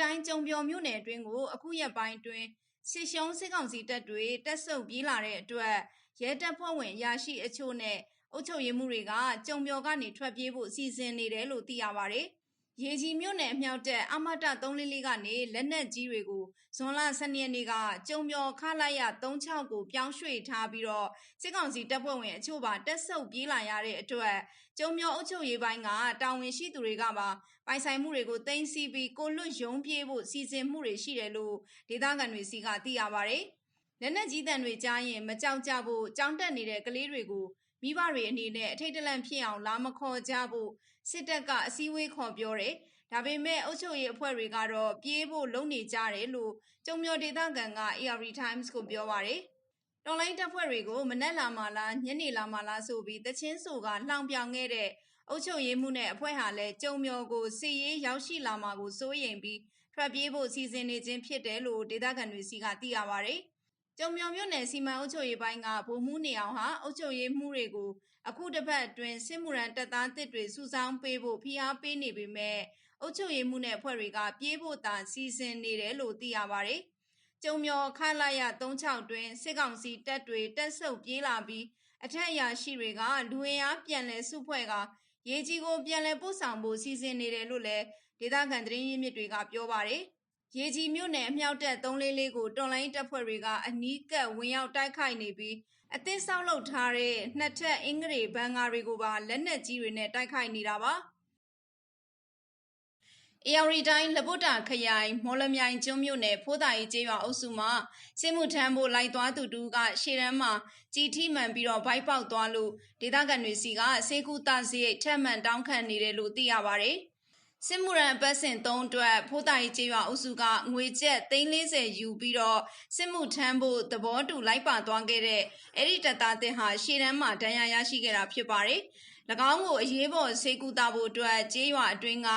တိုင်းကြုံပြော်မြို့နယ်အတွင်းကို အခုရက်ပိုင်းအတွင်းစစ်ရှုံးစစ်ကောင်စီတပ်တွေတက်ဆုပ်ပြေးလာတဲ့အတွက် ရဲတပ်ဖွဲ့ဝင်ရရှိအချို့နဲ့ အုပ်ချုပ်ရေးမှုတွေက ကြုံပြော်ကနေ ထွက်ပြေးဖို့ စီစဉ်နေတယ်လို့ သိရပါတယ်။ ရေကြီးမြို့နယ်အမြောက်တက်အမတ344ကနေလက်နက်ကြီးတွေကိုဇွန်လ12ရက်နေ့ကကြုံပြော်ခလိုက်ရ36ကိုပြောင်းရွှေ့ထားပြီးတော့စစ်ကောင်စီတပ်ဖွဲ့ဝင်အချို့ပါတက်ဆုပ်ပြေးလာရတဲ့အတွက်ကျုံမျောအုပ်ချုပ်ရေးပိုင်းကတာဝန်ရှိသူတွေကပါပိုင်ဆိုင်မှုတွေကိုတင်စီပြီးကိုလွတ်ရုံပြေးဖို့စီစဉ်မှုတွေရှိတယ်လို့ဒေသခံတွေစီကသိရပါတယ်။လက်နက်ကြီးတန်တွေကြားရင်မကြောက်ကြဖို့ကြောင်းတက်နေတဲ့ကလေးတွေကို မိဘတွေအနေနဲ့အထိတ်တလန့်ဖြစ်အောင်လာမခေါ်ကြဖို့စစ်တပ်ကအစည်းအဝေးခေါ်ပြောတယ်။ဒါပေမဲ့အုပ်ချုပ်ရေးအဖွဲ့တွေကတော့ပြေးဖို့လုံနေကြတယ်လို့ကျုံမျောဒေသခံက AR Times ကိုပြောပါတယ်။တော်လိုင်းတပ်ဖွဲ့တွေကိုမနက်လာမှလားညနေလာမှလားဆိုပြီးတချင်းဆိုကလှောင်ပြောင်ခဲ့တဲ့အုပ်ချုပ်ရေးမှုနဲ့အဖွဲ့ဟာလည်းကျုံမျောကိုစီရေးရောက်ရှိလာမှာကိုစိုးရိမ်ပြီးထွက်ပြေးဖို့စီစဉ်နေခြင်းဖြစ်တယ်လို့ဒေသခံတွေစီကသိရပါတယ်။ ကျုံမျောမြို့နယ်စီမံအုပ်ချုပ်ရေးပိုင်းကဗိုလ်မှူးနေအောင်ဟာအုပ်ချုပ်ရေးမှုတွေကိုအခုတစ်ပတ်အတွင်းစစ်မှုရန်တပ်သားတစ်တွေစုဆောင်းပေးဖို့ဖိအားပေးနေပေမဲ့အုပ်ချုပ်ရေးမှုနဲ့အဖွဲ့တွေကပြေးဖို့သာစီစဉ်နေတယ်လို့သိရပါတယ်။ကျုံမျောခလာရ36တွင်စစ်ကောင်စီတပ်တွေတက်ဆုပ်ပြေးလာပြီးအထက်အရာရှိတွေကလူဝင်အားပြန်လည်စုဖွဲ့ကရေကြီးကိုပြန်လည်ပို့ဆောင်ဖို့စီစဉ်နေတယ်လို့လည်းဒေသခံသတင်းရင်းမြစ်တွေကပြောပါတယ်။ ရေကြီးမြို့နယ်အမြောက်တက်344ကိုတော်လိုင်းတပ်ဖွဲ့တွေကအနီးကပ်ဝင်ရောက်တိုက်ခိုက်နေပြီးအသင်းဆောက်လုပ်ထားတဲ့နှစ်ထပ်အင်္ဂရေဘန်ကာတွေကိုပါလက်နက်ကြီးတွေနဲ့တိုက်ခိုက်နေတာပါ။အေယာရီတိုင်းလပုတ္တာခရိုင်မော်လမြိုင်ကျွန်းမြို့နယ်ဖိုးတာရီကျေးရွာအုပ်စုမှာစစ်မှုထမ်းဖို့လိုက်သွားသူတူကရှေ့တန်းမှာကြီးထိမှန်ပြီးတော့ဘိုက်ပေါက်သွားလို့ဒေသခံတွေစီကစေကူတာစရိတ်ထက်မှန်တောင်းခံနေတယ်လို့သိရပါဗျ။ စစ်မှုရန်ပတ်စဉ်3အတွက်ဖိုးတာရီကျေးရွာအုပ်စုကငွေကျပ်340ယူပြီးတော့စစ်မှုထမ်းဖို့သဘောတူလိုက်ပါသွားခဲ့တဲ့အဲ့ဒီတပ်သားတင်ဟာရှေ့တန်းမှာဒဏ်ရာရရှိခဲ့တာဖြစ်ပါတယ်။၎င်းကိုအရေးပေါ်ဆေးကုသဖို့အတွက်ကြေးရွာအတွင်းက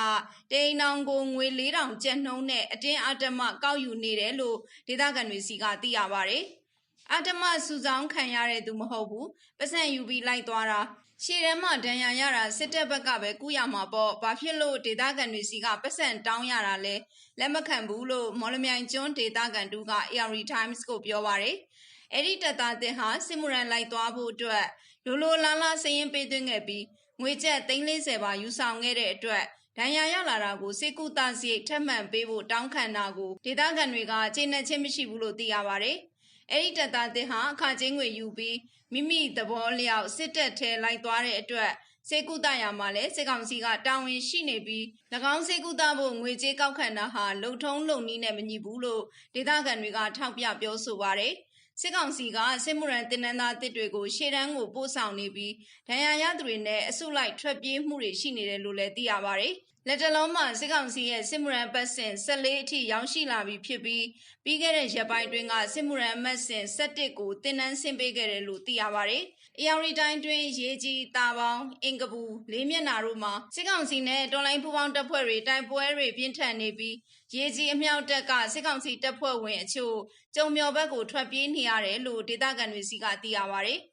တိန်နောင်ကိုငွေ4000ကျပ်နှုန်းနဲ့အတင်းအဓမ္မကောက်ယူနေတယ်လို့ဒေသခံတွေစီကသိရပါဗျ။ အဓမ္မစုဆောင်ခံရတဲ့သူမဟုတ်ဘူး။ပတ်စံယူပြီးလိုက်သွားတာရှေ့တန်းမှာဒဏ်ရာရတာစစ်တပ်ဘက်ကပဲကူရမှာပေါ့။ဘာဖြစ်လို့ဒေသခံတွေစီကပတ်စံတောင်းရတာလဲလက်မခံဘူးလို့မော်လမြိုင်ကျွန်းဒေသခံတူက AR Times ကိုပြောပါရယ်။အဲ့ဒီတပ်သားတင်ဟာစစ်မှုရန်လိုက်သွားဖို့အတွက်လိုလိုလားလားစရင်ပေးသွင်းခဲ့ပြီးငွေကျပ်340ပါယူဆောင်ခဲ့တဲ့အတွက်ဒဏ်ရာရလာတာကိုစေကူတာစီထက်မှန်ပေးဖို့တောင်းခံတာကိုဒေသခံတွေကခြေနဲ့ချင်းမရှိဘူးလို့သိရပါတယ်။ အဲ့ဒီတပ်သားတင်ဟာအခချင်းငွေယူပြီးမိမိသဘောလျောက်စစ်တပ်ထဲလိုက်သွားတဲ့အတွက်စေကုသရာမှာလည်းစစ်ကောင်စီကတာဝန်ရှိနေပြီး၎င်းစေကုသဖို့ငွေကြေးကောက်ခံတာဟာလုံထုံးလုံနည်းနဲ့မညီဘူးလို့ဒေသခံတွေကထောက်ပြပြောဆိုပါတယ်။စစ်ကောင်စီကစစ်မှုရန်တင်နန်းသားတစ်တွေကိုရှေ့တန်းကိုပို့ဆောင်နေပြီးဒဏ်ရာရသူတွေနဲ့အစုလိုက်ထွက်ပြေးမှုတွေရှိနေတယ်လို့လည်းသိရပါတယ်။ လက်တလုံးမှာစစ်ကောင်စီရဲ့စစ်မှုရန်ပတ်စဉ်14အထိရောက်ရှိလာပြီဖြစ်ပြီးပြီးခဲ့တဲ့ရက်ပိုင်းတွင်းကစစ်မှုရန်အမှတ်စဉ်17ကိုတင်နန်းဆင်းပေးခဲ့တယ်လို့သိရပါတယ်။အေရီတိုင်းတွင်ရေကြီးတာပေါင်းအင်ကပူလေးမျက်နာတို့မှာစစ်ကောင်စီနဲ့တော်လိုင်းပူပေါင်းတပ်ဖွဲ့တွေတိုက်ပွဲတွေပြင်းထန်နေပြီးရေကြီးအမြောက်တပ်ကစစ်ကောင်စီတပ်ဖွဲ့ဝင်အချို့ကျုံမျော်ဘက်ကိုထွက်ပြေးနေရတယ်လို့ဒေသခံတွေစီကသိရပါဗျ။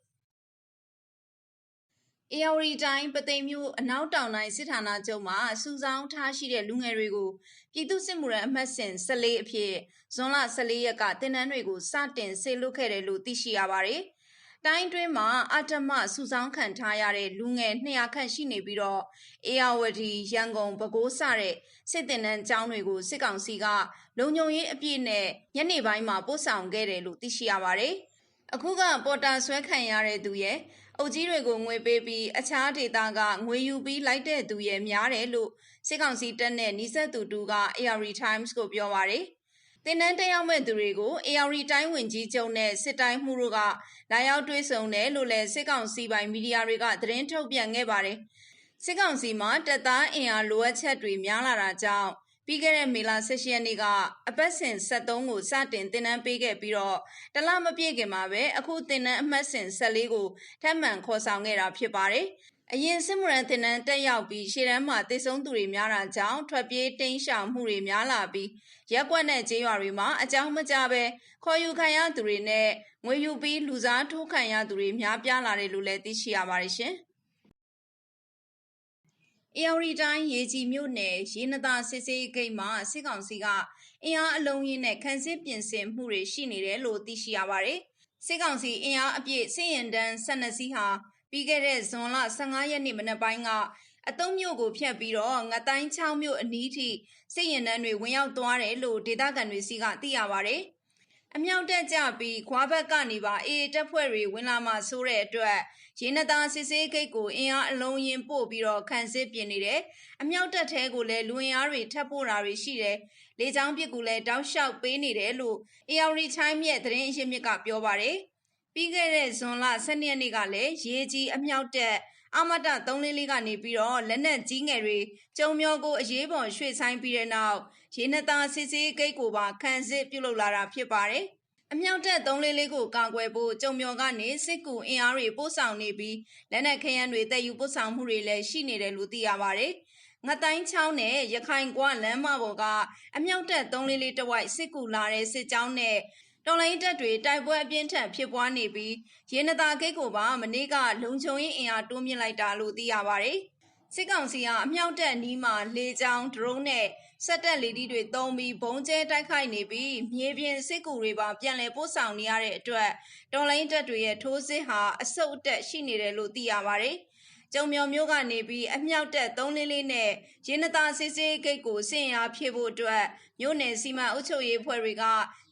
အေရီတိုင်းပသိမ်မြို့အနောက်တောင်တိုင်းစစ်ဌာနချုပ်မှာစုဆောင်းထားရှိတဲ့လူငယ်တွေကိုပြည်သူစစ်မှုရန်အမှတ်စဉ်14အဖြစ်ဇွန်လ14ရက်ကတင်နန်းတွေကိုစတင်ဆေလွတ်ခဲ့တယ်လို့သိရှိရပါတယ်။တိုင်းတွင်းမှာအတ္တမစုဆောင်းခံထားရတဲ့လူငယ်200ခန့်ရှိနေပြီးတော့အေယာဝတီရန်ကုန်ပဲခူးစတဲ့စစ်တင်နန်းကျောင်းတွေကိုစစ်ကောင်စီကလုံခြုံရေးအပြည့်နဲ့ညနေပိုင်းမှာပို့ဆောင်ခဲ့တယ်လို့သိရှိရပါတယ်။အခုကပေါ်တာဆွဲခံရတဲ့သူရဲ့ အုပ်ကြီးတွေကိုငွေပေးပြီးအခြားဒေသကငွေယူပြီးလိုက်တဲ့သူရဲ့များတယ်လို့စစ်ကောင်စီတပ်နဲ့နှိစက်သူတူက AR Times ကိုပြောပါတယ်။တင်နန်းတက်ရောက်မဲ့သူတွေကို AR တိုင်းဝင်ကြီးချုပ်နဲ့စစ်တိုင်းမှုတို့ကလာရောက်တွေ့ဆုံတယ်လို့လည်းစစ်ကောင်စီပိုင်မီဒီယာတွေကသတင်းထုတ်ပြန်ခဲ့ပါတယ်။စစ်ကောင်စီမှာတပ်သားအင်အားလိုအပ်ချက်တွေများလာတာကြောင့် ပြီးခဲ့တဲ့မေလ16ရက်နေ့ကအပတ်စဉ်73ကိုစတင်တင်နန်းပေးခဲ့ပြီးတော့တလမပြည့်ခင်မှာပဲအခုတင်နန်းအမှတ်စဉ်14ကိုထပ်မံခေါ်ဆောင်ခဲ့တာဖြစ်ပါတယ်။အရင်စစ်မှုရန်တင်နန်းတက်ရောက်ပြီးရှေ့တန်းမှာတည်ဆုံသူတွေများတာကြောင့်ထွက်ပြေးတိမ်းရှောင်မှုတွေများလာပြီးရက်ကွက်နဲ့ကျေးရွာတွေမှာအကြောင်းမကြပဲခေါ်ယူခံရသူတွေနဲ့ငွေယူပြီးလူစားထိုးခံရသူတွေများပြားလာတယ်လို့လည်းသိရှိရပါတယ်ရှင်။ အေယာရီတိုင်းရေကြီးမြို့နယ်ရေနသာစစ်စေးဂိတ်မှာစစ်ကောင်စီကအင်အားအလုံးရင်းနဲ့ခန်းစစ်ပြင်ဆင်မှုတွေရှိနေတယ်လို့သိရှိရပါတယ်။စစ်ကောင်စီအင်အားအပြည့်စစ်ရင်တန်း12စီးဟာပြီးခဲ့တဲ့ဇွန်လ15ရက်နေ့မနက်ပိုင်းကအတုံးမြို့ကိုဖျက်ပြီးတော့ငတိုင်းချောင်းမြို့အနီးထိစစ်ရင်တန်းတွေဝင်ရောက်သွားတယ်လို့ဒေသခံတွေစီကသိရပါတယ်။ အမြောက်တက်ကြပြီးခွာဘက်ကနေပါအေးတပ်ဖွဲ့တွေဝင်လာမှဆိုတဲ့အတွက်ရေနသာစစ်စေးဂိတ်ကိုအင်အားအလုံးရင်ပို့ပြီးတော့ခန်းစစ်ပြင်နေတယ်။အမြောက်တက်ထဲကိုလည်းလူအင်အားတွေထပ်ပို့တာတွေရှိတယ်။လေချောင်းပစ်ကူလည်းတောက်လျှောက်ပေးနေတယ်လို့အေယာရီချိုင်းမြက်သတင်းအရင်းမြစ်ကပြောပါတယ်။ပြီးခဲ့တဲ့ဇွန်လ12ရက်နေ့ကလည်းရေကြီးအမြောက်တက်အမတ344ကနေပြီးတော့လက်နက်ကြီးငယ်တွေကျုံမျောကိုအရေးပေါ်ရွှေ့ဆိုင်ပြီးတဲ့နောက် ရေနသာစစ်စေးဂိတ်ကိုပါခန်းစစ်ပြုတ်လောက်လာတာဖြစ်ပါတယ်။အမြောက်တက်344ကိုကာကွယ်ဖို့ကျုံမျောကနေစစ်ကူအင်အားတွေပို့ဆောင်နေပြီးလက်နက်ခဲယမ်းတွေတည်ယူပို့ဆောင်မှုတွေလည်းရှိနေတယ်လို့သိရပါတယ်။ငတိုင်းချောင်းနဲ့ရခိုင်ကွာလမ်းမပေါ်ကအမြောက်တက်344တဝိုက်စစ်ကူလာတဲ့စစ်ကြောင်းနဲ့တော်လိုင်းတက်တွေတိုက်ပွဲအပြင်းထန်ဖြစ်ပွားနေပြီးရေနတာဂိတ်ကိုပါမနေ့ကလုံခြုံရေးအင်အားတိုးမြင့်လိုက်တာလို့သိရပါတယ်။စစ်ကောင်စီကအမြောက်တက်နီးမှာလေကြောင်းဒရုန်းနဲ့ စက်တက်လေဒီတွေတုံးပြီးဘုံကျဲတိုက်ခိုက်နေပြီးမြေပြင်စစ်ကူတွေပါပြန်လည်ပို့ဆောင်နေရတဲ့အတွက်တော်လိုင်းတက်တွေရဲ့ထိုးစစ်ဟာအဆုတ်အတက်ရှိနေတယ်လို့သိရပါတယ်။ ကျုံမြော်မျိုးကနေပြီးအမြောက်တက်344နဲ့ရင်းနတာစစ်စေးဂိတ်ကိုစင်အားဖြည့်ဖို့အတွက်မြို့နယ်စီမံအုပ်ချုပ်ရေးဖွဲ့တွေက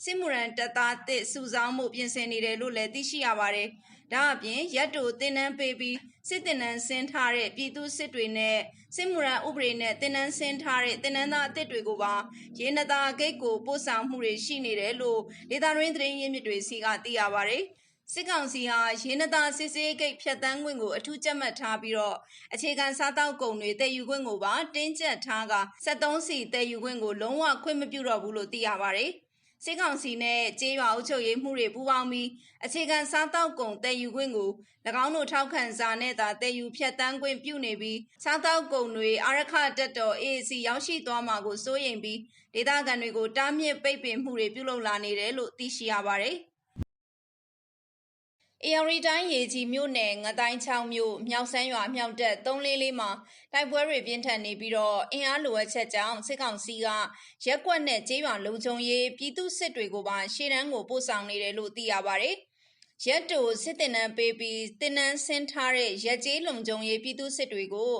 စစ်မှုရန်တပ်သားတစ်စုဆောင်းမှုပြင်ဆင်နေတယ်လို့လည်းသိရှိရပါတယ်။ဒါအပြင်ရက်တိုတင်နန်းပေးပြီးစစ်တင်နန်းဆင်းထားတဲ့ပြည်သူစစ်တွေနဲ့စစ်မှုရန်ဥပဒေနဲ့တင်နန်းဆင်းထားတဲ့တင်နန်းသားအသစ်တွေကိုပါရေနတာဂိတ်ကိုပို့ဆောင်မှုတွေရှိနေတယ်လို့ဒေတာရင်းသတင်းရင်းမြစ်တွေစီကသိရပါတယ်။ စစ်ကောင်စီဟာရေနတာစစ်စေးဂိတ်ဖြတ်တန်းခွင့်ကိုအထူးကြက်မှတ်ထားပြီးတော့အခြေခံစားတောက်ကုန်တွေတည်ယူခွင့်ကိုပါတင်းကျပ်ထားက73စီတည်ယူခွင့်ကိုလုံးဝခွင့်မပြုတော့ဘူးလို့သိရပါတယ်။စစ်ကောင်စီနဲ့ကြေးရွာအုပ်ချုပ်ရေးမှုတွေပူးပေါင်းပြီးအခြေခံစားတောက်ကုန်တည်ယူခွင့်ကို၎င်းတို့ထောက်ခံစာနဲ့သာတည်ယူဖြတ်တန်းခွင့်ပြုနေပြီးစားတောက်ကုန်တွေအာရခတက်တော် AAC ရောက်ရှိသွားမှာကိုစိုးရိမ်ပြီးဒေသခံတွေကိုတားမြစ်ပိတ်ပင်မှုတွေပြုလုပ်လာနေတယ်လို့သိရှိရပါတယ်။ အေရီတိုင်းရေကြီးမြို့နယ်ငတိုင်းချောင်းမြို့မြောက်ဆန်းရွာမြောက်တက်344မှာတိုက်ပွဲတွေပြင်းထန်နေပြီးတော့အင်အားလိုအပ်ချက်ကြောင့်စစ်ကောင်စီကရက်ကွက်နဲ့ကျေးရွာလုံခြုံရေးပြည်သူစစ်တွေကိုပါရှေ့တန်းကိုပို့ဆောင်နေတယ်လို့သိရပါတယ်။ ရက်တိုစစ်တင်နန်းပေးပြီးတင်နန်းဆင်းထားတဲ့ရက်ကျေးလုံခြုံရေးပြည်သူစစ်တွေကို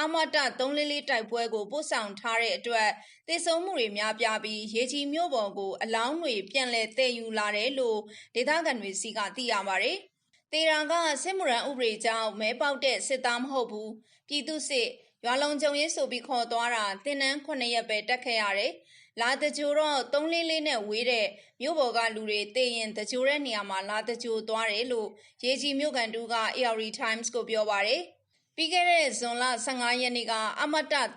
အမတ344တိုက်ပွဲကိုပို့ဆောင်ထားတဲ့အတွက်တေဆုံးမှုတွေများပြားပြီးရေကြီးမြို့ပေါ်ကိုအလောင်းတွေပြန်လည်တည်ယူလာတယ်လို့ဒေသခံတွေစီကသိရပါတယ်။တေရာကစစ်မှုရန်ဥပဒေကြောင့်မဲပေါက်တဲ့စစ်သားမဟုတ်ဘူးပြည်သူစစ်ရွာလုံးကြုံရေးဆိုပြီးခေါ်သွားတာတင်နန်း9ရက်ပဲတက်ခဲ့ရတယ် လာတကြိုတော့344နဲ့ဝေးတဲ့မြို့ပေါ်ကလူတွေတည်ရင်တကြိုတဲ့နေရာမှာလာတကြိုသွားတယ်လို့ရေကြီးမြို့ကန်တူက AR Times ကိုပြောပါတယ်ပြီးခဲ့တဲ့ဇွန်လ15ရက်နေ့ကအမတ344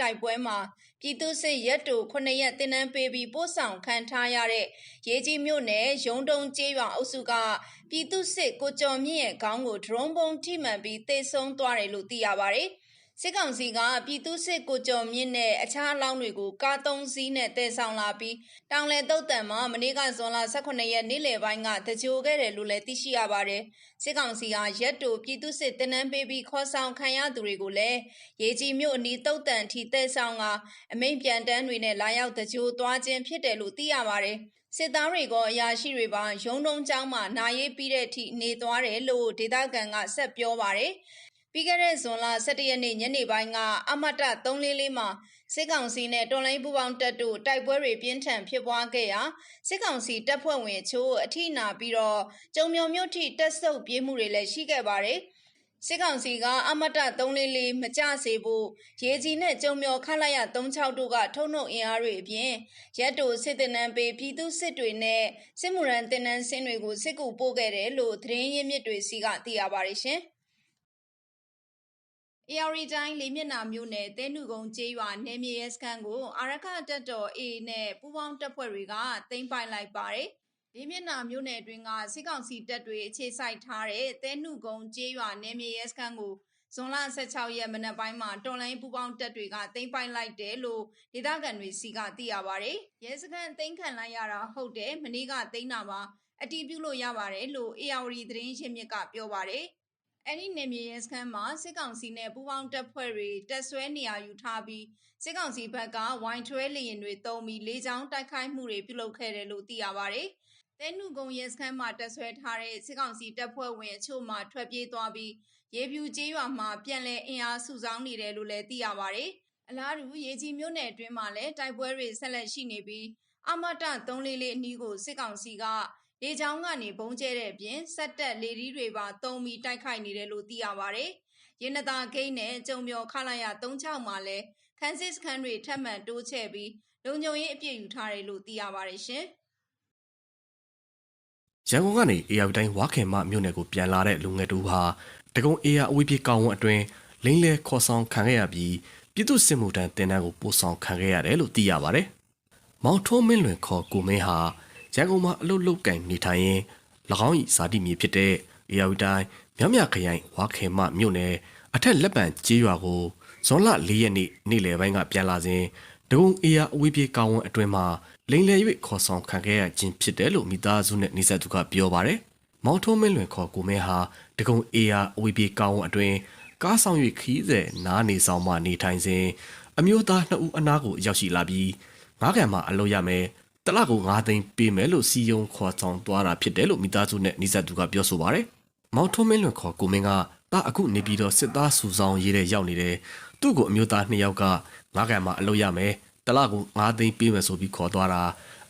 တိုက်ပွဲမှာပြည်သူစစ်ရက်တူ9ရက်တင်နန်းပေးပြီးပို့ဆောင်ခံထားရတဲ့ရေကြီးမြို့နယ်ရုံတုံကျေးရွာအုပ်စုကပြည်သူစစ်ကိုကျော်မြင့်ရဲ့ခေါင်းကိုဒရုန်းဘုံထိမှန်ပြီးတေဆုံးသွားတယ်လို့သိရပါတယ်။ စစ်ကောင်စီကပြည်သူစစ်ကိုကျော်မြင့်နဲ့အခြားအလောင်းတွေကိုကားသုံးစီးနဲ့တည်ဆောင်လာပြီးတောင်လယ်တုတ်တံမှာမနေ့ကဇွန်လ18ရက်နေ့လယ်ပိုင်းကတကြိုခဲ့တယ်လို့လည်းသိရှိရပါတယ်။စစ်ကောင်စီကရက်တူပြည်သူစစ်တင်နန်းပေးပြီးခေါ်ဆောင်ခံရသူတွေကိုလည်းရေကြီးမြို့အနီးတုတ်တံထိတည်ဆောင်ကအမိန်ပြန်တန်းတွေနဲ့လာရောက်တကြိုသွားခြင်းဖြစ်တယ်လို့သိရပါတယ်။စစ်သားတွေကအရာရှိတွေပါရုံတုံးကျောင်းမှာနာရေးပြီးတဲ့အထိနေသွားတယ်လို့ဒေသခံကဆက်ပြောပါတယ်။ ပြီးခဲ့တဲ့ဇွန်လ17ရက်နေ့ညနေပိုင်းကအမတ344မှာစစ်ကောင်စီနဲ့တော်လိုင်းပူပေါင်းတပ်တို့တိုက်ပွဲတွေပြင်းထန်ဖြစ်ပွားခဲ့ရာစစ်ကောင်စီတပ်ဖွဲ့ဝင်ချို့အထိနာပြီးတော့ကျုံမြော်မြို့ထိတက်ဆုပ်ပြေးမှုတွေလည်းရှိခဲ့ပါတယ်စစ်ကောင်စီကအမတ344မကြစေဖို့ရေကြီးနဲ့ကြုံမျောခလိုက်ရ36တို့ကထုံနှုတ်အင်အားတွေအပြင်ရက်တိုစစ်တင်နန်းပေးပြည်သူစစ်တွေနဲ့စစ်မှုရန်တင်နန်းစင်းတွေကိုစစ်ကူပို့ခဲ့တယ်လို့သတင်းရင်းမြစ်တွေစီကသိရပါတယ်ရှင်။ AR တိုင်းလေးမျက်နှာမြို့နယ်တဲနုကုန်းကျေးရွာနယ်မြေရဲစခန်းကိုအာရခတပ်တော် A နဲ့ပူးပေါင်းတပ်ဖွဲ့တွေကသိမ်းပိုက်လိုက်ပါတယ်။လေးမျက်နှာမြို့နယ်အတွင်းကစစ်ကောင်စီတပ်တွေအခြေစိုက်ထားတဲ့တဲနုကုန်းကျေးရွာနယ်မြေရဲစခန်းကိုဇွန်လ16ရက်မနက်ပိုင်းမှာတော်လိုင်းပူပေါင်းတပ်တွေကသိမ်းပိုက်လိုက်တယ်လို့ဒေသခံတွေစီကသိရပါတယ်။ရဲစခန်းသိမ်းခံလိုက်ရတာဟုတ်တယ်မနေ့ကသိမ်းတာပါအတီးပြုလို့ရပါတယ်လို့ AR သတင်းရှင်းမြစ်ကပြောပါတယ်။ အဲ့ဒီနေမြေရဲစခန်းမှာစစ်ကောင်စီနဲ့ပူးပေါင်းတပ်ဖွဲ့တွေတပ်ဆွဲနေရာယူထားပြီးစစ်ကောင်စီဘက်ကဝိုင်းထွဲလေရင်တွေတုံးပြီးလေကြောင်းတိုက်ခိုက်မှုတွေပြုလုပ်ခဲ့တယ်လို့သိရပါတယ်။တဲနုကုံရဲစခန်းမှာတပ်ဆွဲထားတဲ့စစ်ကောင်စီတပ်ဖွဲ့ဝင်အချို့မှထွက်ပြေးသွားပြီးရေပြူကျေးရွာမှာပြန်လည်အင်အားစုဆောင်းနေတယ်လို့လည်းသိရပါတယ်။အလားတူရေကြီးမြို့နယ်အတွင်းမှာလည်းတိုက်ပွဲတွေဆက်လက်ရှိနေပြီးအမတ344အနီးကိုစစ်ကောင်စီက လေကြောင်းကနေဘုံကျဲတဲ့အပြင်စက်တက်လေဒီတွေပါတုံးပြီးတိုက်ခိုက်နေတယ်လို့သိရပါတယ်။ရင်းနတာဂိမ်းနဲ့ကြုံမျောခလာရ36မှာလည်းခန်းစစ်စခန်းတွေထပ်မံတိုးချဲ့ပြီးလုံခြုံရေးအပြည့်ယူထားတယ်လို့သိရပါတယ်ရှင်။ရန်ကုန်ကနေအေယာတိုင်းဝါခင်မမြို့နယ်ကိုပြန်လာတဲ့လူငယ်တူဟာတကုံအေယာအဝေးပြေကောင်းဝန်းအတွင်းလိမ့်လဲခေါ်ဆောင်ခံခဲ့ရပြီးပြည်သူစစ်မှုထမ်းတင်တန်းကိုပို့ဆောင်ခံခဲ့ရတယ်လို့သိရပါတယ်။မောင်ထုံးမင်းလွင်ခေါ်ကိုမင်းဟာ ရန်ကုန်မှာအလုပ်လုပ်ကင်နေထိုင်ရင်း၎င်း၏ဇာတိမြေဖြစ်တဲ့အေယာတိုင်းမြောက်မြခရိုင်ဝါခင်မမြို့နယ်အထက်လက်ပံကျေးရွာကိုဇွန်လ၄ရက်နေ့နေ့လယ်ပိုင်းကပြန်လာစဉ်တကုံအေယာအဝေးပြေကောင်းဝန်းအတွင်းမှာလိမ့်လဲ၍ခေါ်ဆောင်ခံခဲ့ရခြင်းဖြစ်တယ်လို့မိသားစုနဲ့နေဆက်သူကပြောပါတယ်။မောင်ထုံးမင်းလွင်ခေါ်ကိုမင်းဟာတကုံအေယာအဝေးပြေကောင်းဝန်းအတွင်းကားဆောင်၍ခီးတဲ့နားနေဆောင်မှနေထိုင်စဉ်အမျိုးသားနှစ်ဦးအနားကိုရောက်ရှိလာပြီးငားကံမှာအလုပ်ရမယ် တလကို9သိန်းပေးမယ်လို့စီယုံခေါ်ဆောင်သွားတာဖြစ်တယ်လို့မိသားစုနဲ့နေဆက်သူကပြောဆိုပါတယ်။မောင်ထုံးမင်းလွင်ခေါ်ကိုမင်းကတာအခုနေပြီးတော့စစ်သားစုဆောင်ရေးတဲ့ရောက်နေတယ်သူ့ကိုအမျိုးသားနှစ်ယောက်ကငားကံမှာအလုပ်ရမယ်တလကို9သိန်းပေးမယ်ဆိုပြီးခေါ်သွားတာ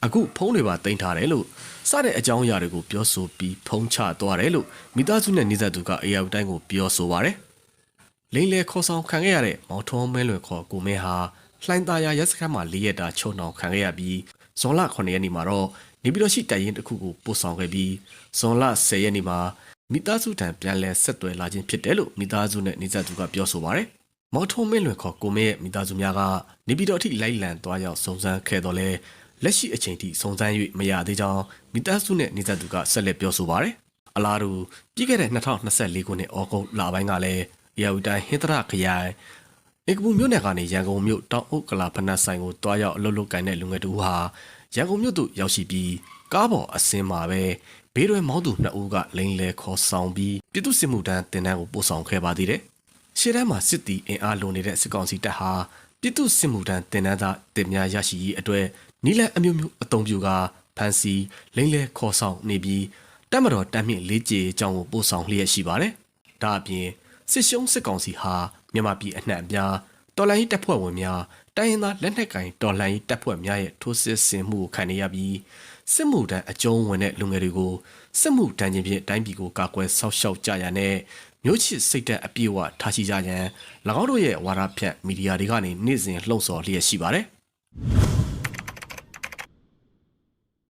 အခုဖုန်းတွေပါတင်ထားတယ်လို့စတဲ့အကြောင်းအရာတွေကိုပြောဆိုပြီးဖုန်းချသွားတယ်လို့မိသားစုနဲ့နေဆက်သူကအေယာတိုင်းကိုပြောဆိုပါတယ်။လိန်လေခေါ်ဆောင်ခံခဲ့ရတဲ့မောင်ထုံးမင်းလွင်ခေါ်ကိုမင်းဟာလှိုင်းသားရရက်စခန်းမှာ၄ရက်တာချုံနှောင်ခံခဲ့ရပြီး ဇွန်လ9ရက်နေ့မှာတော့နေပြည်တော်ရှိတိုင်ရင်တစ်ခုကိုပို့ဆောင်ခဲ့ပြီးဇွန်လ10ရက်နေ့မှာမိသားစုထံပြန်လည်ဆက်သွယ်လာခြင်းဖြစ်တယ်လို့မိသားစုနဲ့နေဆက်သူကပြောဆိုပါတယ်။မော်ထုံးမင်းလွင်ခေါ်ကိုမင်းရဲ့မိသားစုများကနေပြည်တော်အထိလိုက်လံသွားရောက်စုံစမ်းခဲ့တော့လဲလက်ရှိအချိန်ထိစုံစမ်း၍မရသေးကြောင်းမိသားစုနဲ့နေဆက်သူကဆက်လက်ပြောဆိုပါတယ်။အလားတူပြီးခဲ့တဲ့2024ခုနှစ်ဩဂုတ်လပိုင်းကလည်းရာဝတိုင်းဟင်္ဒရာခရိုင် ဧကပူမြို့နယ်ကနေရန်ကုန်မြို့တောင်အုပ်ကလာဖနက်ဆိုင်ကိုတွားရောက်အလုပ်လုပ်ကိုင်တဲ့လူငယ်တူဟာရန်ကုန်မြို့သို့ရောက်ရှိပြီးကားပေါ်အစင်းမှာပဲဘေးရွယ်မောင်းသူနှစ်ဦးကလိန်လဲခေါ်ဆောင်ပြီးပြည်သူစစ်မှုထမ်းတင်တန်းကိုပို့ဆောင်ခဲ့ပါသေးတယ်။ရှေ့တန်းမှာစစ်တီအင်အားလိုနေတဲ့စစ်ကောင်စီတပ်ဟာပြည်သူစစ်မှုထမ်းတင်တန်းသားတင်များရရှိရေးအတွက်နီလန်အမျိုးမျိုးအုံပြူကဖန်စီလိန်လဲခေါ်ဆောင်နေပြီးတပ်မတော်တမ်းမြင့်လေးကြေအကြောင်းကိုပို့ဆောင်လျက်ရှိပါတယ်။ဒါအပြင်စစ်ရှုံးစစ်ကောင်စီဟာ မြန်မာပြည်အနှံ့အပြားတော်လိုင်းတပ်ဖွဲ့ဝင်များတိုင်းရင်းသားလက်နက်ကင်တော်လိုင်းတပ်ဖွဲ့များရဲ့ထိုးစစ်ဆင်မှုကိုခံနေရပြီးစစ်မှုတန်းအကျုံးဝင်တဲ့လူငယ်တွေကိုစစ်မှုတန်းချင်းဖြင့်တိုင်းပြည်ကိုကာကွယ်ဆောက်ရှောက်ကြရန်နဲ့မျိုးချစ်စိတ်ဓာတ်အပြည့်အဝထားရှိကြရန်၎င်းတို့ရဲ့ဝါဒဖြန့်မီဒီယာတွေကနေနေ့စဉ်လှုံ့ဆော်လျက်ရှိပါတယ်